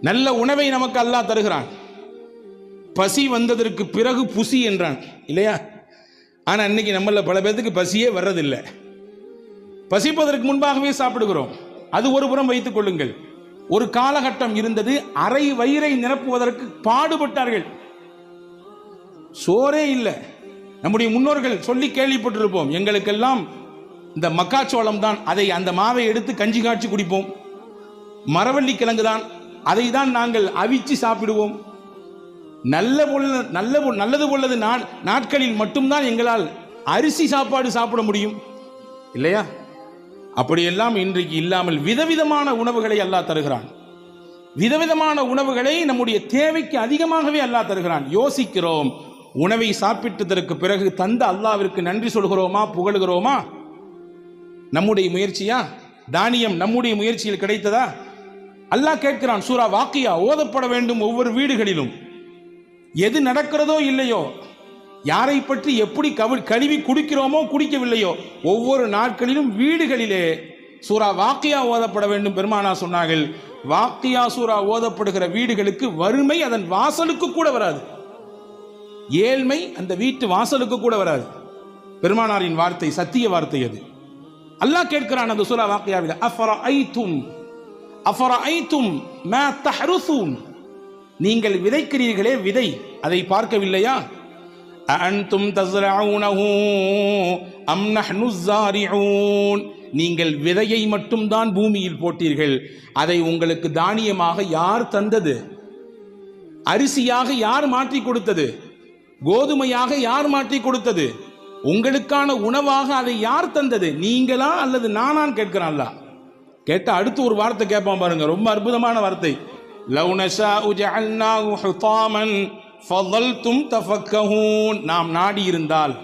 நல்ல உணவை நமக்கு அல்லாஹ் தருகிறான். பசி வந்ததற்கு பிறகு புசி என்றான். இல்லையா? ஆனா இன்னைக்கு நம்மள பல பேர்த்துக்கு பசியே வர்றதில்லை. பசிப்பதற்கு முன்பாகவே சாப்பிடுகிறோம். அது ஒரு புறம் வைத்துக் கொள்ளுங்கள். ஒரு காலகட்டம் இருந்தது அரை வயிறை நிரப்புவதற்கு பாடுபட்டார்கள். சோறே இல்லை. நம்முடைய முன்னோர்கள் சொல்லி கேள்விப்பட்டிருப்போம் எங்களுக்கெல்லாம் இந்த மக்காச்சோளம் தான் அதை அந்த மாவை எடுத்து கஞ்சி காய்ச்சி குடிப்போம். மரவள்ளி கிழங்கு தான் அதை தான் நாங்கள் அவிச்சு சாப்பிடுவோம். நல்ல பொல்ல நல்ல நல்லது பொல்லது நா- நாட்களில் மட்டும்தான் எங்களால் அரிசி சாப்பாடு சாப்பிட முடியும். இல்லையா? அப்படியெல்லாம் இன்றைக்கு இல்லாமல் விதவிதமான உணவுகளை அல்லாஹ் தருகிறான். விதவிதமான உணவுகளை நம்முடைய தேவைக்கு அதிகமாகவே அல்லாஹ் தருகிறான். யோசிக்கிறோம். உணவை சாப்பிட்டதற்கு பிறகு தந்த அல்லாவிற்கு நன்றி சொல்கிறோமா புகழுகிறோமா? நம்முடைய முயற்சியா? தானியம் நம்முடைய முயற்சியில் கிடைத்ததா? அல்லாஹ் கேட்கிறான் சூரா வாக்கியா ஓதப்பட வேண்டும் ஒவ்வொரு வீடுகளிலும். எது நடக்கிறதோ இல்லையோ யாரை பற்றி எப்படி கவி கழுவி குடிக்கிறோமோ குடிக்கவில்லையோ ஒவ்வொரு நாட்களிலும் வீடுகளிலே சூரா வாக்கியா ஓதப்பட வேண்டும் பெருமானா சொன்னார்கள். வாக்கியா சூரா ஓதப்படுகிற வீடுகளுக்கு வறுமை அதன் வாசலுக்கு கூட வராது. ஏழ்மை அந்த வீட்டு வாசலுக்கு கூட வராது. பெருமானாரின் வார்த்தை சத்திய வார்த்தை அது. அல்லாஹ் கேட்கிறான் அந்த சூரா வாக்கியாவில் அஃபரா ஐ தும் அஃபரைத்தும் மா தஹருசூன் நீங்கள் விதைக்கிறீர்களே விதை அதை பார்க்கவில்லையா? அன்தும் தஸ்ரஊனஹு அம் நஹ்னு ஸாரிஊன்? நீங்கள் விதையை மட்டும்தான் பூமியில் போட்டீர்கள் அதை உங்களுக்கு தானியமாக யார் தந்தது? அரிசியாக யார் மாற்றி கொடுத்தது? கோதுமையாக யார் மாற்றி கொடுத்தது? உங்களுக்கான உணவாக அதை யார் தந்தது? நீங்களா அல்லது நானான் கேட்கிறான் கேட்டால் கேட்ட அடுத்து ஒரு வார்த்தை கேட்பான் பாருங்க. ரொம்ப அற்புதமான வார்த்தை. லவ் நஷாஉ ஜஅல்னாஹு ஹுதாமன் ஃபதல்தும் தஃபக்கஹூன். நாம் நாடி இருந்தால்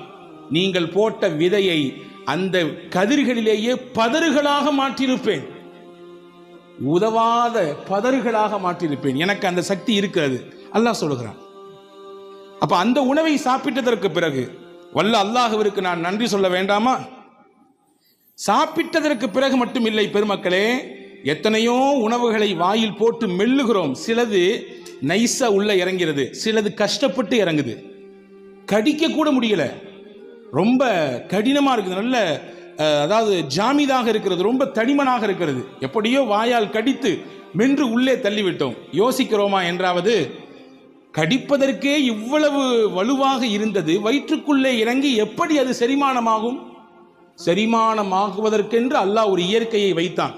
நீங்கள் போட்ட விதையை அந்த கதிர்களிலேயே பதறுகளாக மாற்றியிருப்பேன். உதவாத பதறுகளாக மாற்றியிருப்பேன். எனக்கு அந்த சக்தி இருக்கிறது. அல்லாஹ் சொல்லுகிறான். அப்ப அந்த உணவை சாப்பிட்டதற்கு பிறகு வல்ல அல்லாஹுவிற்கு நான் நன்றி சொல்ல வேண்டாமா? சாப்பிட்டதற்கு பிறகு மட்டும் இல்லை பெருமக்களே. எத்தனையோ உணவுகளை வாயில் போட்டு மெல்லுகிறோம். சிலது நைஸா உள்ள இறங்கிறது. சிலது கஷ்டப்பட்டு இறங்குது. கடிக்க கூட முடியல. ரொம்ப கடினமா இருக்குது. நல்ல அதாவது ஜாமிதாக இருக்கிறது. ரொம்ப தடிமனாக இருக்கிறது. எப்படியோ வாயால் கடித்து மென்று உள்ளே தள்ளிவிட்டோம். யோசிக்கிறோமா என்றாவது கடிப்பதற்கே இவ்வளவு வலுவாக இருந்தது வயிற்றுக்குள்ளே இறங்கி எப்படி அது செரிமானமாகும்? செரிமானமாகுவதற்கென்று அல்லாஹ் ஒரு இயற்கையை வைத்தான்.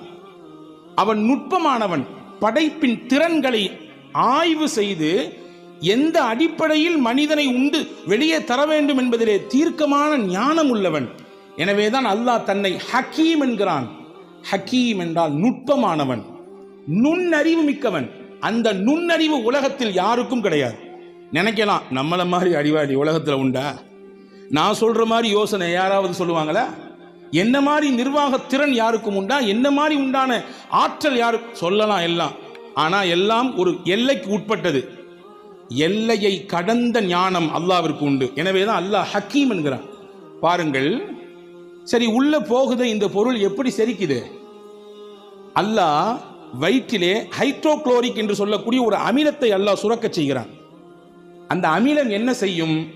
அவன் நுட்பமானவன். படைப்பின் திறன்களை ஆய்வு செய்து எந்த அடிப்படையில் மனிதனை உண்டு வெளியே தர வேண்டும் என்பதிலே தீர்க்கமான ஞானம் உள்ளவன். எனவேதான் அல்லாஹ் தன்னை ஹக்கீம் என்கிறான். ஹக்கீம் என்றால் நுட்பமானவன். நுண்ணறிவு மிக்கவன். அந்த நுண்ணறிவு உலகத்தில் யாருக்கும் கிடையாது. நினைக்கலாம் நம்மள மாதிரி அறிவாளி உலகத்தில் உண்டா? நான் சொல்ற மாதிரி யோசனை யாராவது சொல்லுவாங்களா? என்ன மாதிரி நிர்வாக திறன் யாருக்கும் உண்டா? என்ன மாதிரி உண்டான ஆற்றல் யாருக்கு சொல்லலாம் எல்லாம். ஆனா எல்லாம் ஒரு எல்லைக்கு உட்பட்டது. எல்லையை கடந்த ஞானம் அல்லாவிற்கு உண்டு. எனவே தான் அல்லாஹ் ஹக்கீம் என்கிறான். பாருங்கள் சரி உள்ள போகுது இந்த பொருள் எப்படி செரிக்குது? அல்லாஹ் வயிற்றிலே ஹைட்ரோக்ளோரிக் என்று சொல்லக்கூடிய ஒரு அமிலத்தை அல்லாஹ் சுரக்கச் செய்கிறான். அந்த அமிலம் என்ன செய்யும்?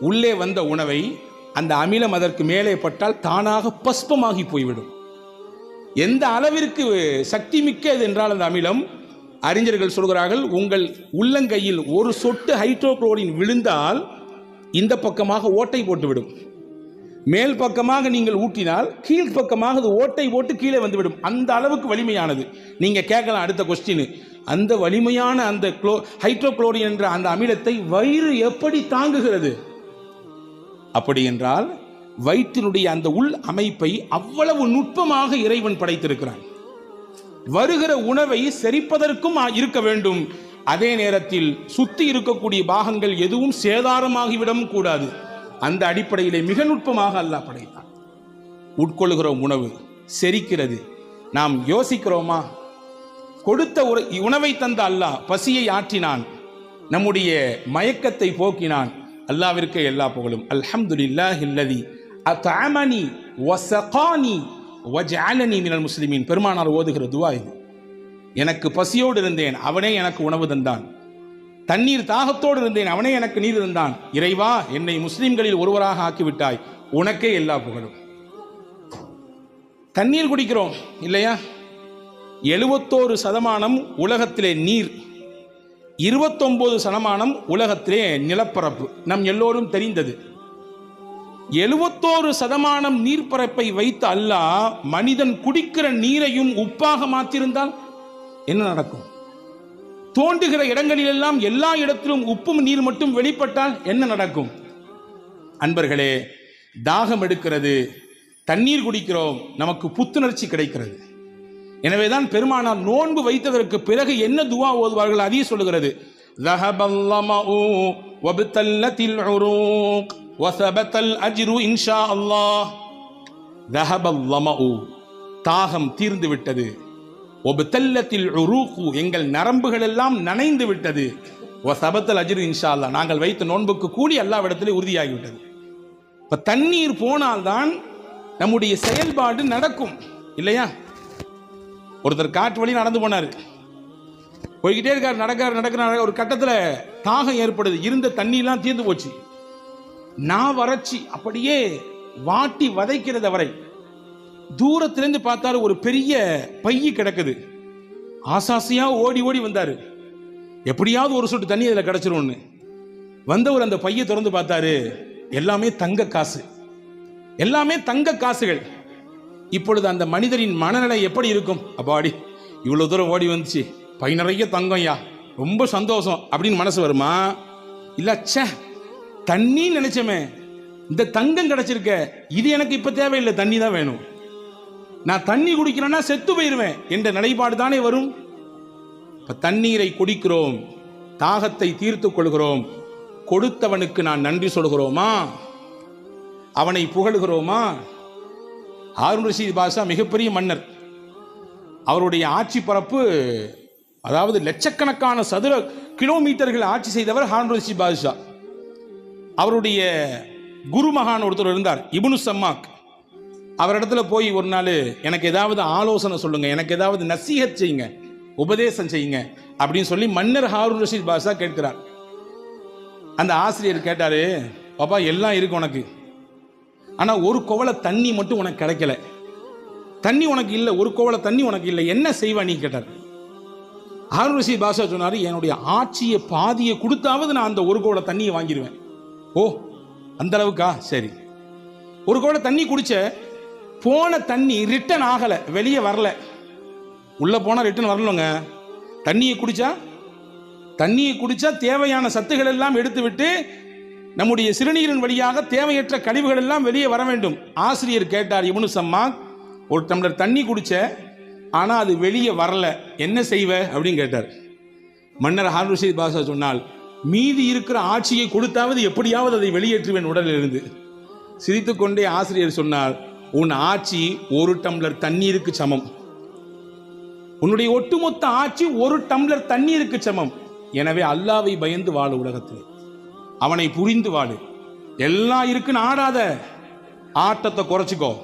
உள்ளே வந்த உணவை அந்த அமிலம் அதற்கு மேலே பட்டால் தானாக பஸ்பமாகி போய்விடும். எந்த அளவிற்கு சக்தி மிக்கது என்றால் அந்த அமிலம் அறிஞர்கள் சொல்கிறார்கள் உங்கள் உள்ளங்கையில் ஒரு சொட்டு ஹைட்ரோக்ளோரின் விழுந்தால் இந்த பக்கமாக ஓட்டை போட்டுவிடும். மேல் பக்கமாக நீங்கள் ஊட்டினால் கீழ் பக்கமாக அது ஓட்டை போட்டு கீழே வந்துவிடும். அந்த அளவுக்கு வலிமையானது. நீங்கள் கேட்கலாம் அடுத்த கொஸ்டின் அந்த வலிமையான அந்த குளோ ஹைட்ரோக்ளோரின் என்ற அந்த அமிலத்தை வயிறு எப்படி தாங்குகிறது? அப்படி என்றால் வயிற்றினுடைய அந்த உள் அமைப்பை அவ்வளவு நுட்பமாக இறைவன் படைத்திருக்கிறான். வருகிற உணவை செரிப்பதற்கும் இருக்க வேண்டும். அதே நேரத்தில் சுத்தி இருக்கக்கூடிய பாகங்கள் எதுவும் சேதாரமாகிவிடவும் கூடாது. அந்த அடிப்படையிலே மிக நுட்பமாக அல்லாஹ் படைத்தான். உட்கொள்கிற உணவு செரிக்கிறது. நாம் யோசிக்கிறோமா? கொடுத்த உணவை தந்த அல்லாஹ் பசியை ஆற்றினான். நம்முடைய மயக்கத்தை போக்கினான். அல்லாவிற்கு எல்லா புகழும். அல்ஹம்துலில்லாஹ் இல்லதி அத்அமனி வசகானி வஜஅலனி மினல் முஸ்லிமின். பெருமானார் ஓதுகிற துவா இது. எனக்கு பசியோடு இருந்தேன் அவனே எனக்கு உணவு தந்தான். தண்ணீர் தாகத்தோடு இருந்தேன் அவனே எனக்கு நீர் தந்தான். இறைவா என்னை முஸ்லிம்களில் ஒருவராக ஆக்கிவிட்டாய். உனக்கே எல்லா புகழும். தண்ணீர் குடிக்கிறோம் இல்லையா? எழுபத்தோரு சதமானம் உலகத்திலே நீர். இருபத்தொன்பது சதமானம் உலகத்திலே நிலப்பரப்பு. நம் எல்லோரும் தெரிந்தது. எழுபத்தோரு சதமானம் நீர்ப்பரப்பை வைத்த அல்லாஹ் மனிதன் குடிக்கிற நீரையும் உப்பாக மாற்றிருந்தால் என்ன நடக்கும்? தோண்டுகிற இடங்களிலெல்லாம் எல்லா இடத்திலும் உப்பும் நீர் மட்டும் வெளிப்பட்டால் என்ன நடக்கும்? அன்பர்களே தாகம் எடுக்கிறது தண்ணீர் குடிக்கிறோம் நமக்கு புத்துணர்ச்சி கிடைக்கிறது. எனவேதான் பெருமானார் நோன்பு வைத்ததற்கு பிறகு என்ன துவா ஓதுவார்கள்? அதையும் சொல்லுகிறது. தாகம் தீர்ந்து விட்டது. எங்கள் நரம்புகள் எல்லாம் நனைந்து விட்டது. சபத்தல் அஜிரு இன்ஷா அல்லா நாங்கள் வைத்த நோன்புக்கு கூலி அல்லாவிடத்திலே உறுதியாகிவிட்டது. இப்போ தண்ணீர் போனால்தான் நம்முடைய செயல்பாடு நடக்கும். இல்லையா? ஒருத்தர் காட்டு வழி நடந்து போனார். போய்கிட்டே இருக்கார் நடக்கார் நடக்கிறார். ஒரு கட்டத்தில் தாகம் ஏற்படுது. இருந்த தண்ணியெல்லாம் தீர்ந்து போச்சு. நான் வறட்சி அப்படியே வாட்டி வதைக்கிறது அவரை. தூரத்திலிருந்து பார்த்தாரு ஒரு பெரிய பைய கிடக்குது. ஆசாசியா ஓடி ஓடி வந்தாரு. எப்படியாவது ஒரு சொட்டு தண்ணி அதில் கிடச்சிரும்னு. வந்தவர் அந்த பையை திறந்து பார்த்தாரு எல்லாமே தங்க காசு. எல்லாமே தங்க காசுகள். இப்பொழுது அந்த மனிதரின் மனநிலை எப்படி இருக்கும்? அப்பாடி இவ்வளோ தூரம் ஓடி வந்துச்சு. பை நிறைய தங்கம்யா ரொம்ப சந்தோஷம். அப்படின்னு மனசு வருமா? இல்லை ச்சே தண்ணி நினைச்சமே. இந்த தங்கம் கிடைச்சிருக்க. இது எனக்கு இப்போ தேவையில்லை. தண்ணி தான் வேணும். நான் தண்ணி குடிக்கிறேன்னா செத்து போயிடுவேன் என்ற நிலைப்பாடு தானே வரும். இப்போ தண்ணீரை குடிக்கிறோம். தாகத்தை தீர்த்து கொள்கிறோம். கொடுத்தவனுக்கு நான் நன்றி சொல்கிறோமா? அவனை புகழுகிறோமா? ஹாரூன் ரஷீத் பாஷா மிகப்பெரிய மன்னர். அவருடைய ஆட்சி பரப்பு அதாவது லட்சக்கணக்கான சதுர கிலோமீட்டர்கள் ஆட்சி செய்தவர் ஹாரூன் ரஷீத் பாஷா. அவருடைய குருமகான் ஒருத்தர் இருந்தார் இபுனு சம்மாக். அவரிடத்துல போய் ஒரு நாள் எனக்கு ஏதாவது ஆலோசனை சொல்லுங்க எனக்கு ஏதாவது நசீகத் செய்யுங்க உபதேசம் செய்யுங்க அப்படின்னு சொல்லி மன்னர் ஹாரூன் ரஷீத் பாஷா கேட்கிறார். அந்த ஆசிரியர் கேட்டாரு பாப்பா எல்லாம் இருக்கு உனக்கு. ஆனால் ஒரு கோவலை தண்ணி மட்டும் உனக்கு கிடைக்கல. தண்ணி உனக்கு இல்லை ஒரு கோவலை தண்ணி உனக்கு இல்லை. என்ன செய்வா நீ கேட்டார். ஆர்வசி ரஷீத் பாஷா சொன்னார் என்னுடைய ஆட்சியை பாதியை கொடுத்தாவது நான் அந்த ஒரு கோவலை தண்ணியை வாங்கிடுவேன் ஓ அந்த அளவுக்கா? சரி. ஒரு கோவலை தண்ணி குடிச்ச போன தண்ணி ரிட்டன் ஆகலை வெளியே வரல. உள்ளே போனால் ரிட்டர்ன் வரலங்க. தண்ணியை குடிச்சா? தண்ணியை குடிச்சா தேவையான சத்துக்கள் எல்லாம் எடுத்து விட்டு நம்முடைய சிறுநீரின் வழியாக தேவையற்ற கழிவுகள் எல்லாம் வெளியே வர வேண்டும். ஆசிரியர் கேட்டார் இவனு சம்மா ஒரு டம்ளர் தண்ணி குடிச்ச ஆனால் அது வெளியே வரல. என்ன செய்வ? அப்படின்னு கேட்டார். மன்னர் ஹாரூன் பாஷா சொன்னால் மீதி இருக்கிற ஆட்சியை கொடுத்தாவது எப்படியாவது அதை வெளியேற்றுவேன் உடலில் இருந்து சிரித்துக்கொண்டே ஆசிரியர் சொன்னார் உன் ஆட்சி ஒரு டம்ளர் தண்ணீருக்கு சமம். உன்னுடைய ஒட்டுமொத்த ஆட்சி ஒரு டம்ளர் தண்ணீருக்கு சமம். எனவே அல்லாவை பயந்து வாழ உலகத்தில். அவனை புரிந்து வாழு எல்லாம் இருக்குன்னு ஆடாத. ஆட்டத்தை குறைச்சிக்கோ.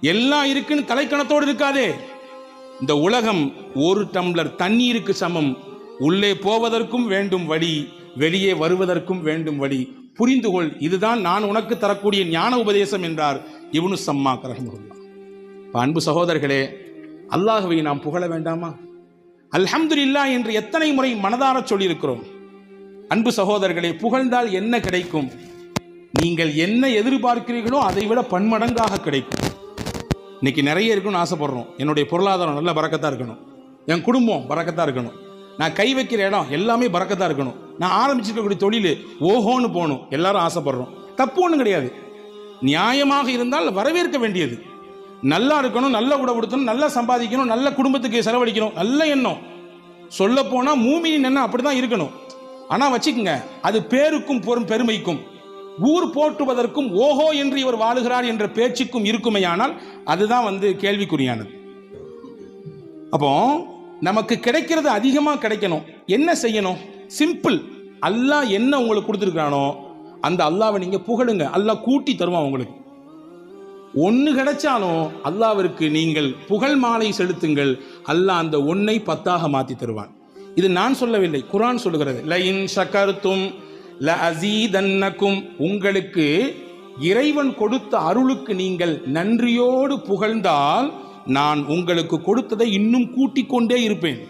எல்லாம் இருக்குன்னு தலைக்கணத்தோடு இருக்காதே. இந்த உலகம் ஒரு டம்ளர் தண்ணீருக்கு சமம். உள்ளே போவதற்கும் வேண்டும் வழி வெளியே வருவதற்கும் வேண்டும் வழி. புரிந்து கொள் இதுதான் நான் உனக்கு தரக்கூடிய ஞான உபதேசம் என்றார் இவனு சம்மா கரகமுல்லா அன்பு சகோதரர்களே அல்லாஹுவை நாம் புகழ வேண்டாமா? அல்ஹம்துல்லா என்று எத்தனை முறை மனதார சொல்லியிருக்கிறோம். அன்பு சகோதரர்களே புகழ்ந்தால் என்ன கிடைக்கும்? நீங்கள் என்ன எதிர்பார்க்கிறீர்களோ அதை விட பன்மடங்காக கிடைக்கும். இன்னைக்கு நிறைய இருக்குன்னு ஆசைப்படுறோம். என்னுடைய பொருளாதாரம் நல்ல பறக்கத்தா இருக்கணும். என் குடும்பம் பறக்கத்தா இருக்கணும். நான் கை வைக்கிற இடம் எல்லாமே பறக்கத்தா இருக்கணும். நான் ஆரம்பிச்சிருக்கக்கூடிய தொழில் ஓஹோன்னு போகணும். எல்லாரும் ஆசைப்படுறோம். தப்பு ஒன்றும் கிடையாது. நியாயமாக இருந்தால் வரவேற்க வேண்டியது. நல்லா இருக்கணும் நல்ல உடை உடுத்தணும் நல்லா சம்பாதிக்கணும் நல்ல குடும்பத்துக்கு செலவழிக்கணும் நல்ல எண்ணம். சொல்ல போனால் மூமியின் எண்ணம் அப்படிதான் இருக்கணும். ஆனா வச்சுக்கோங்க அது பேருக்கும் பொறும் பெருமைக்கும். ஊர் போற்றுவதற்கும் ஓஹோ என்று இவர் வாழுகிறார் என்ற பேச்சுக்கும் இருக்குமையானால் அதுதான் வந்து கேள்விக்குறியானது. அப்போ நமக்கு கிடைக்கிறது அதிகமாக கிடைக்கணும். என்ன செய்யணும்? சிம்பிள் அல்லாஹ் என்ன உங்களுக்கு கொடுத்துருக்கானோ அந்த அல்லாவை நீங்கள் புகழுங்க. அல்லாஹ் கூட்டி தருவான் உங்களுக்கு. ஒன்று கிடைச்சாலும் அல்லாவிற்கு நீங்கள் புகழ் மாலை செலுத்துங்கள். அல்லாஹ் அந்த ஒன்னை பத்தாக மாற்றி தருவான். இது நான் சொல்லவில்லை குரான் சொல்லுகிறது லயின் சக்கருத்தும் ல அசீதன்னக்கும் உங்களுக்கு இறைவன் கொடுத்த அருளுக்கு நீங்கள் நன்றியோடு புகழ்ந்தால் நான் உங்களுக்கு கொடுத்ததை இன்னும் கூட்டிக் கொண்டே இருப்பேன்.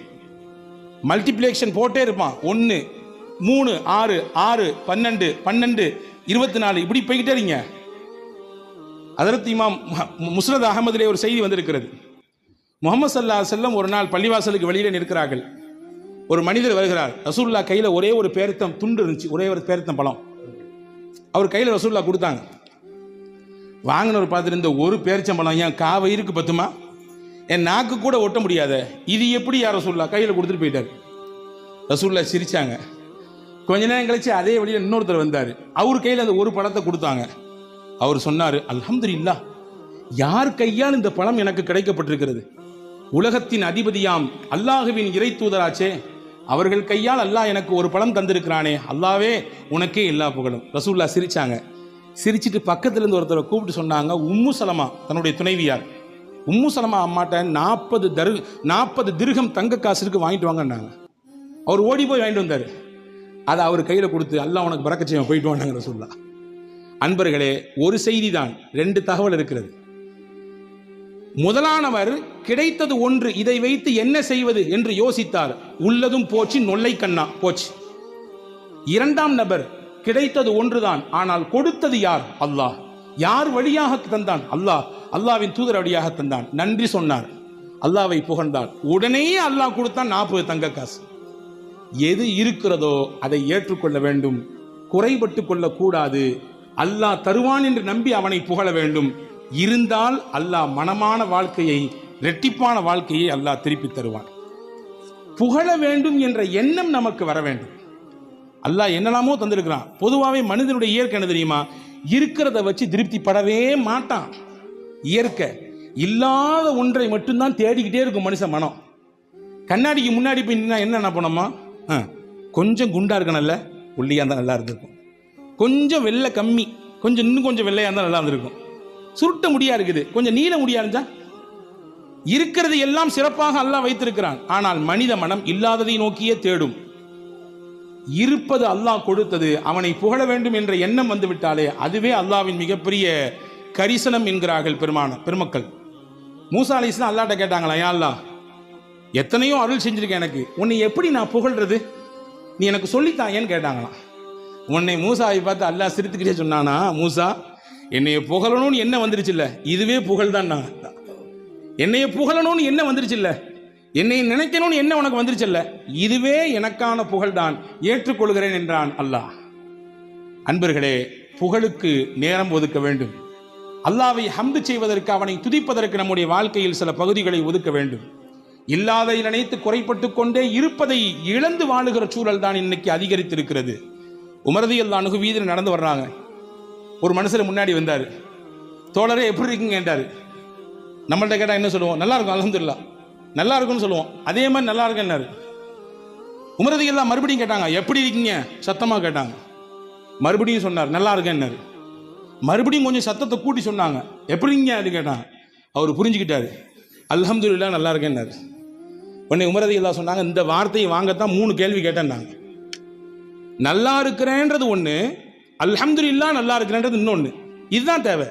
மல்டிப்ளேக்ஷன் போட்டே இருப்பான். ஒன்று மூணு ஆறு ஆறு பன்னெண்டு பன்னெண்டு இருபத்தி நாலு இப்படி போய்கிட்டே இருங்க. அதற்கு இமாம் மு- அகமதுலே ஒரு செய்தி வந்திருக்கிறது. முகமது சல்லா செல்லம் ஒரு நாள் பள்ளிவாசலுக்கு வெளியில நிற்கிறார்கள். ஒரு மனிதர் வருகிறார். ரசூல்லா கையில் ஒரே ஒரு பேரித்தம் துண்டு இருந்துச்சு. ஒரே ஒரு பேரித்தம் பழம். அவர் கையில் ரசூல்லா கொடுத்தாங்க. வாங்கினவர் பார்த்துட்டு இந்த ஒரு பேரிச்சம்பழம் ஏன் காவயிருக்கு பத்துமா? என் நாக்கு கூட ஒட்ட முடியாத. இது எப்படி யார் ரசூல்லா கையில் கொடுத்துட்டு போயிட்டார்? ரசூல்லா சிரிச்சாங்க. கொஞ்ச நேரம் கழிச்சு அதே வழியில் இன்னொருத்தர் வந்தார். அவர் கையில் அந்த ஒரு பழத்தை கொடுத்தாங்க. அவர் சொன்னார் அல்ஹம்துலில்லாஹ் யார் கையால் இந்த பழம் எனக்கு கிடைக்கப்பட்டிருக்கிறது? உலகத்தின் அதிபதியாம் அல்லாஹுவின் இறை தூதராச்சே அவர்கள் கையால் அல்லாஹ் எனக்கு ஒரு பழம் தந்திருக்கிறானே அல்லாவே உனக்கே எல்லா புகழும். ரசூல்லா சிரிச்சாங்க. சிரிச்சிட்டு பக்கத்துலேருந்து ஒருத்தரை கூப்பிட்டு சொன்னாங்க உம்மு சலமா தன்னுடைய துணைவியார். உம்மு சலமா அம்மாட்ட நாற்பது தரு நாற்பது திருகம் தங்க காசுக்கு வாங்கிட்டு வாங்கன்னாங்க. அவர் ஓடி போய் வாங்கிட்டு வந்தார். அதை அவர் கையில் கொடுத்து அல்லா உனக்கு பறக்க போயிட்டு வாங்க ரசூல்லா அன்பர்களே ஒரு செய்தி தான் ரெண்டு தகவல் இருக்கிறது. முதலானவர் கிடைத்தது ஒன்று இதை வைத்து என்ன செய்வது என்று யோசித்தார். உள்ளதும் போச்சு நொல்லை கண்ணா போச்சு. இரண்டாம் நபர் கிடைத்தது ஒன்றுதான் ஆனால் கொடுத்தது யார்? அல்லாஹ். யார் வழியாக தந்தான்? அல்லாஹ். அல்லாவின் தூதர் வழியாக தந்தான். நன்றி சொன்னார். அல்லாவை புகழ்ந்தார் உடனே அல்லாஹ் கொடுத்தான் நாற்பது தங்க காசு. எது இருக்கிறதோ அதை ஏற்றுக்கொள்ள வேண்டும். குறைபட்டு கொள்ளக்கூடாது. அல்லாஹ் தருவான் என்று நம்பி அவனை புகழ வேண்டும். இருந்தால் அல்லாஹ் மனமான வாழ்க்கையை இரட்டிப்பான வாழ்க்கையை அல்லாஹ் திருப்பி தருவான். புகழ வேண்டும் என்ற எண்ணம் நமக்கு வர வேண்டும். அல்லாஹ் என்னெல்லாமோ தந்திருக்கிறான். பொதுவாகவே மனிதனுடைய இயற்கை என்ன தெரியுமா? இருக்கிறத வச்சு திருப்திப்படவே மாட்டான். இயற்கை இல்லாத ஒன்றை மட்டும்தான் தேடிக்கிட்டே இருக்கும் மனுஷன் மனம். கண்ணாடிக்கு முன்னாடி போய் நின்னா என்ன என்ன பண்ணோமா ஆ, கொஞ்சம் குண்டா இருக்கணும்ல? ஒல்லியாக இருந்தால் நல்லா இருந்திருக்கும். கொஞ்சம் வெள்ளை கம்மி. கொஞ்சம் இன்னும் கொஞ்சம் வெள்ளையாக இருந்தால் நல்லா இருந்திருக்கும். சுருட்ட முடியா இருக்குது. கொஞ்சம் நீள முடியா இருந்தா? இருக்கிறது எல்லாம் சிறப்பாக அல்லாஹ் வைத்திருக்கிறான். ஆனால் மனித மனம் இல்லாததை நோக்கியே தேடும். இருப்பது அல்லாஹ் கொடுத்தது. அவனை புகழ வேண்டும் என்ற எண்ணம் வந்துவிட்டாலே அதுவே அல்லாவின் மிகப்பெரிய கரிசனம் என்கிறார்கள் பெருமான பெருமக்கள். மூசா அலி இஸ்லாம் அல்லாட்ட கேட்டாங்களா ஏன் அல்லாஹ் எத்தனையோ அருள் செஞ்சிருக்கேன் எனக்கு. உன்னை எப்படி நான் புகழ்றது? நீ எனக்கு சொல்லித்தாயேன்னு கேட்டாங்களாம். உன்னை மூசாவை பார்த்து அல்லாஹ் சிரித்துக்கிட்டே சொன்னானா மூசா என்னைய புகழணும்னு என்ன வந்துருச்சுல்ல இதுவே புகழ் தான் நான். என்னைய புகழணும்னு என்ன வந்துருச்சுல்ல என்னை நினைக்கணும்னு என்ன உனக்கு வந்துருச்சுல்ல இதுவே எனக்கான புகழ்தான். ஏற்றுக்கொள்கிறேன் என்றான் அல்லாஹ். அன்பர்களே புகழுக்கு நேரம் ஒதுக்க வேண்டும். அல்லாவை ஹம்து செய்வதற்கு அவனை துதிப்பதற்கு நம்முடைய வாழ்க்கையில் சில பகுதிகளை ஒதுக்க வேண்டும். இல்லாதை நினைத்து குறைப்பட்டு கொண்டே இருப்பதை இழந்து வாழுகிற சூழல் தான் இன்னைக்கு அதிகரித்திருக்கிறது. உமரதியல் தான் அணுகு வீதியில் நடந்து வர்றாங்க. ஒரு மனுஷர் முன்னாடி வந்தார். தோழரே எப்படி இருக்கீங்க? கேட்டார் நம்மள்ட்ட கேட்டால் என்ன சொல்லுவோம்? நல்லா இருக்கும் அலமதுல்லா நல்லா இருக்கும்னு சொல்லுவோம். அதே மாதிரி நல்லா இருக்குன்னாரு உமரதிகள்லாம் மறுபடியும் கேட்டாங்க எப்படி இருக்கீங்க? சத்தமாக கேட்டாங்க. மறுபடியும் சொன்னார் நல்லா இருக்கேன்னாரு மறுபடியும் கொஞ்சம் சத்தத்தை கூட்டி சொன்னாங்க எப்படிங்க அது கேட்டாங்க. அவர் புரிஞ்சுக்கிட்டாரு. இல்லா நல்லா இருக்கேன்னாரு உடனே உமரதி சொன்னாங்க இந்த வார்த்தையை வாங்கத்தான் மூணு கேள்வி கேட்டேன்னாங்க நல்லா இருக்கிறேன்றது ஒன்று அல்ஹம்துலில்லாஹ் நல்லா இருக்கிறேன்றது இன்னொன்று இதுதான் தேவை.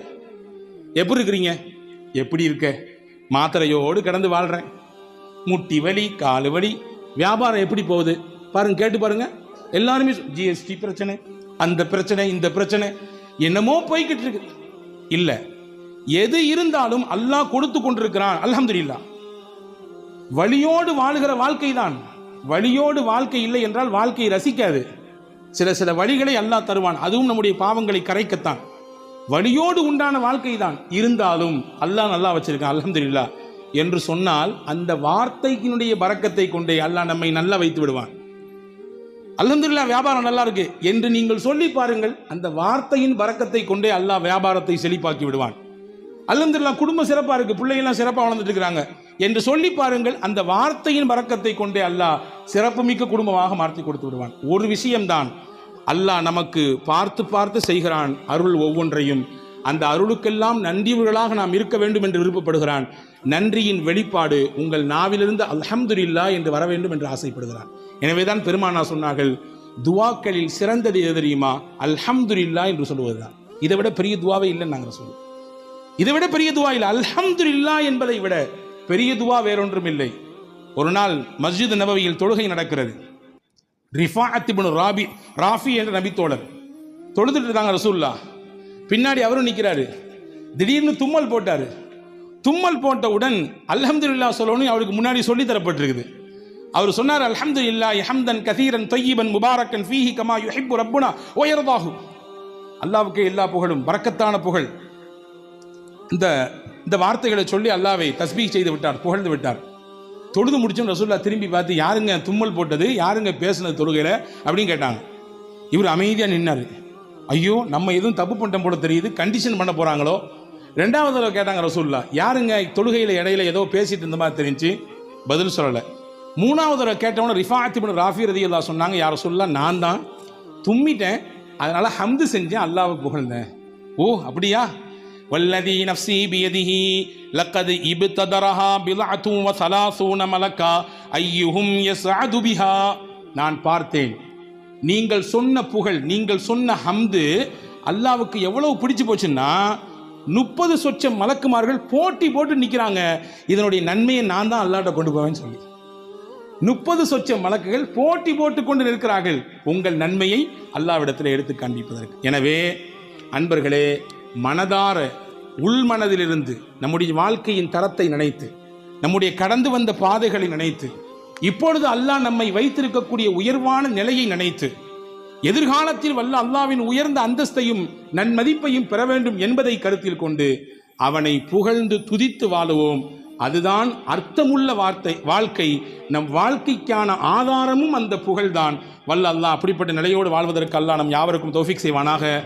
எப்படி இருக்கிறீங்க? எப்படி இருக்க? மாத்திரையோடு கிடந்து வாழ்கிறேன் முட்டி வலி காலு வலி வியாபாரம் எப்படி போகுது? பாருங்க கேட்டு பாருங்க. எல்லாருமே ஜிஎஸ்டி பிரச்சனை அந்த பிரச்சனை இந்த பிரச்சனை என்னமோ போய்கிட்டு இருக்கு. இல்லை எது இருந்தாலும் அல்லாஹ் கொடுத்து கொண்டிருக்கிறான். அல்ஹம்துலில்லாஹ். வழியோடு வாழுகிற வாழ்க்கை தான். வழியோடு வாழ்க்கை இல்லை என்றால் வாழ்க்கையை ரசிக்காது. சில சில வழிகளை அல்லாஹ் தருவான். அதுவும் நம்முடைய பாவங்களை கரைக்கத்தான். வழியோடு உண்டான வாழ்க்கை தான் இருந்தாலும் அல்லாஹ் நல்லா வச்சிருக்கான் அலமதுல்லா என்று சொன்னால் அந்த வார்த்தைக்கினுடைய பறக்கத்தை கொண்டே அல்லாஹ் நம்மை நல்லா வைத்து விடுவான். அலமதுல்லா வியாபாரம் நல்லா இருக்கு. என்று நீங்கள் சொல்லி பாருங்கள் அந்த வார்த்தையின் பறக்கத்தை கொண்டே அல்லாஹ் வியாபாரத்தை செழிப்பாக்கி விடுவான். அல்ஹம்துலில்லாஹ் குடும்பம் சிறப்பா இருக்கு பிள்ளைகள்லாம் சிறப்பாக வளர்ந்துட்டு இருக்கிறாங்க. என்று சொல்லி பாருங்கள் அந்த வார்த்தையின் பறக்கத்தை கொண்டே அல்லாஹ் சிறப்புமிக்க குடும்பமாக மாற்றி கொடுத்து விடுவான். ஒரு விஷயம்தான் அல்லாஹ் நமக்கு பார்த்து பார்த்து செய்கிறான் அருள் ஒவ்வொன்றையும். அந்த அருளுக்கெல்லாம் நன்றியவர்களாக நாம் இருக்க வேண்டும் என்று விருப்பப்படுகிறான். நன்றியின் வெளிப்பாடு உங்கள் நாவிலிருந்து அல்ஹம்துலில்லா என்று வர வேண்டும் என்று ஆசைப்படுகிறான். எனவேதான் பெருமானா சொன்னார்கள் துவாக்களில் சிறந்தது எது தெரியுமா? அல்ஹம்துல்லா என்று சொல்லுவதுதான். இதை விட பெரிய துவாவே இல்லைன்னு நாங்கள் சொல்லுவோம். இதை விட பெரிய துவா இல்லை. அல்ஹம்துலில்லா என்பதை விட பெரிய துவா வேறொன்றும் இல்லை. ஒரு நாள் மஸ்ஜித் நபவியில் தொழுகை நடக்கிறது. ரிஃபா இப்னு ராபி ராஃபி என்ற நபித்தோழர் தொழுதுட்டு இருக்காங்க ரசூல்லா பின்னாடி அவரும் நிற்கிறாரு திடீர்னு தும்மல் போட்டாரு. தும்மல் போட்டவுடன் அல்ஹம்துலில்லா சொல்லணும் அவருக்கு முன்னாடி சொல்லி தரப்பட்டிருக்குது. அவர் சொன்னார் அல்ஹம்து இல்லா ஹம்தன் கதீரன் தொய்யிபன் முபாரக்கன் ஃபீஹி கமா யுஹிப்பு ரப்புனா உயர்தாகு அல்லாவுக்கு எல்லா புகழும் பறக்கத்தான புகழ். இந்த இந்த வார்த்தைகளை சொல்லி அல்லாவை தஸ்பீக் செய்து விட்டார் புகழ்ந்து விட்டார். தொழுது முடிச்சும் ரசூல்லா திரும்பி பார்த்து யாருங்க தும்மல் போட்டது? யாருங்க பேசுனது தொழுகையில்? அப்படின்னு கேட்டாங்க. இவர் அமைதியாக நின்னார். ஐயோ நம்ம எதுவும் தப்பு பண்ணிட்டோம் போல தெரியுது. கண்டிஷன் பண்ண போகிறாங்களோ ரெண்டாவது தடவை கேட்டாங்க ரசூல்லா யாருங்க தொழுகையில் இடையில ஏதோ பேசிட்டு இருந்த மாதிரி தெரிஞ்சு? பதில் சொல்லலை. மூணாவது தடவை கேட்டவன ரிஃபாத்தி பண்ண ராஃபி ரதி அல்லா சொன்னாங்க யார் சொல்லலாம் நான் தான் தும்மிட்டேன். அதனால் ஹம்து செஞ்சேன் அல்லாவை புகழ்ந்தேன். ஓ அப்படியா? والذي نفسي بيده لقد ابتدرها بضعة وثلاثون ملكا أيهم يسعد بها நான் பார்த்தேன் நீங்கள் சொன்ன புகழ் நீங்கள் சொன்ன ஹம்து அல்லாவுக்கு எவ்வளவு பிடிச்சு போச்சுன்னா முப்பது சொச்சம் மலக்குமார்கள் போட்டி போட்டு நிற்கிறாங்க இதனுடைய நன்மையை நான் தான் அல்லாட்ட கொண்டு போவேன்னு சொல்லி முப்பது சொச்சம் மலக்குகள் போட்டி போட்டு கொண்டு நிற்கிறார்கள் உங்கள் நன்மையை அல்லாவிடத்தில் எடுத்து காண்பிப்பதற்கு எனவே அன்பர்களே மனதார உள்மனதிலிருந்து நம்முடைய வாழ்க்கையின் தரத்தை நினைத்து நம்முடைய கடந்து வந்த பாதைகளை நினைத்து இப்பொழுது அல்லாஹ் நம்மை வைத்திருக்கக்கூடிய உயர்வான நிலையை நினைத்து எதிர்காலத்தில் வல்ல அல்லாவின் உயர்ந்த அந்தஸ்தையும் நன்மதிப்பையும் பெற வேண்டும் என்பதை கருத்தில் கொண்டு அவனை புகழ்ந்து துதித்து வாழுவோம். அதுதான் அர்த்தமுள்ள வார்த்தை வாழ்க்கை. நம் வாழ்க்கைக்கான ஆதாரமும் அந்த புகழ்தான். வல்ல அல்லாஹ் அப்படிப்பட்ட நிலையோடு வாழ்வதற்கு அல்லாஹ் நம் யாவருக்கும் தோஃபிக் செய்வானாக.